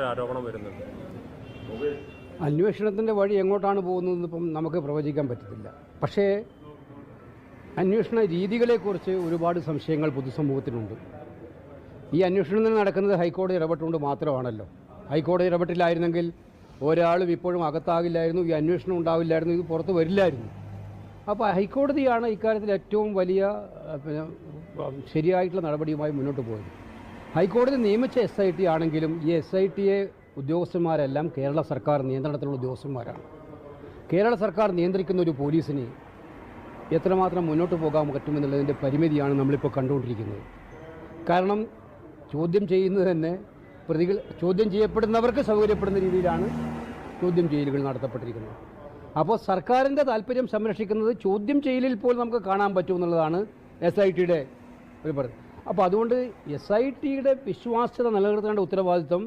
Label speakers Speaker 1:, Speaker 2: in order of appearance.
Speaker 1: ആരോപണം വരുന്നുണ്ട്
Speaker 2: അന്വേഷണത്തിന്റെ വഴി എങ്ങോട്ടാണ് പോകുന്നതെന്ന് ഇപ്പം നമുക്ക് പ്രവചിക്കാൻ പറ്റത്തില്ല. പക്ഷേ അന്വേഷണ രീതികളെക്കുറിച്ച് ഒരുപാട് സംശയങ്ങൾ പൊതുസമൂഹത്തിനുണ്ട്. ഈ അന്വേഷണം നടക്കുന്നത് ഹൈക്കോടതി ഇടപെട്ടുകൊണ്ട് മാത്രമാണല്ലോ. ഹൈക്കോടതി ഇടപെട്ടില്ലായിരുന്നെങ്കിൽ ഒരാളും ഇപ്പോഴും അകത്താകില്ലായിരുന്നു ഈ അന്വേഷണം ഉണ്ടാവില്ലായിരുന്നു ഇത് പുറത്ത് വരില്ലായിരുന്നു. അപ്പോൾ ഹൈക്കോടതിയാണ് ഇക്കാര്യത്തിൽ ഏറ്റവും വലിയ ശരിയായിട്ടുള്ള നടപടിയുമായി മുന്നോട്ട് പോയത്. ഹൈക്കോടതി നിയമിച്ച എസ് ഐ ടി ആണെങ്കിലും ഈ എസ് ഐ ടിയെ ഉദ്യോഗസ്ഥന്മാരെല്ലാം കേരള സർക്കാർ നിയന്ത്രണത്തിലുള്ള ഉദ്യോഗസ്ഥന്മാരാണ്. കേരള സർക്കാർ നിയന്ത്രിക്കുന്ന ഒരു പോലീസിനെ എത്രമാത്രം മുന്നോട്ട് പോകാൻ പറ്റുമെന്നുള്ളതിന്റെ പരിമിതിയാണ് നമ്മളിപ്പോൾ കണ്ടുകൊണ്ടിരിക്കുന്നത്. കാരണം ചോദ്യം ചെയ്യുന്നത് തന്നെ പ്രതികൾ ചോദ്യം ചെയ്യപ്പെടുന്നവർക്ക് സൗകര്യപ്പെടുന്ന രീതിയിലാണ് ചോദ്യം ചെയ്യലുകൾ നടത്തപ്പെട്ടിരിക്കുന്നത്. അപ്പോൾ സർക്കാരിന്റെ താല്പര്യം സംരക്ഷിക്കുന്നത് ചോദ്യം ചെയ്യലിൽ പോലും നമുക്ക് കാണാൻ പറ്റുമെന്നുള്ളതാണ് എസ് ഐ ടിയുടെ ഒരു പറയുന്നത് അപ്പോൾ അതുകൊണ്ട് എസ് ഐ ടിയുടെ വിശ്വാസ്യത നിലനിർത്തേണ്ട ഉത്തരവാദിത്വം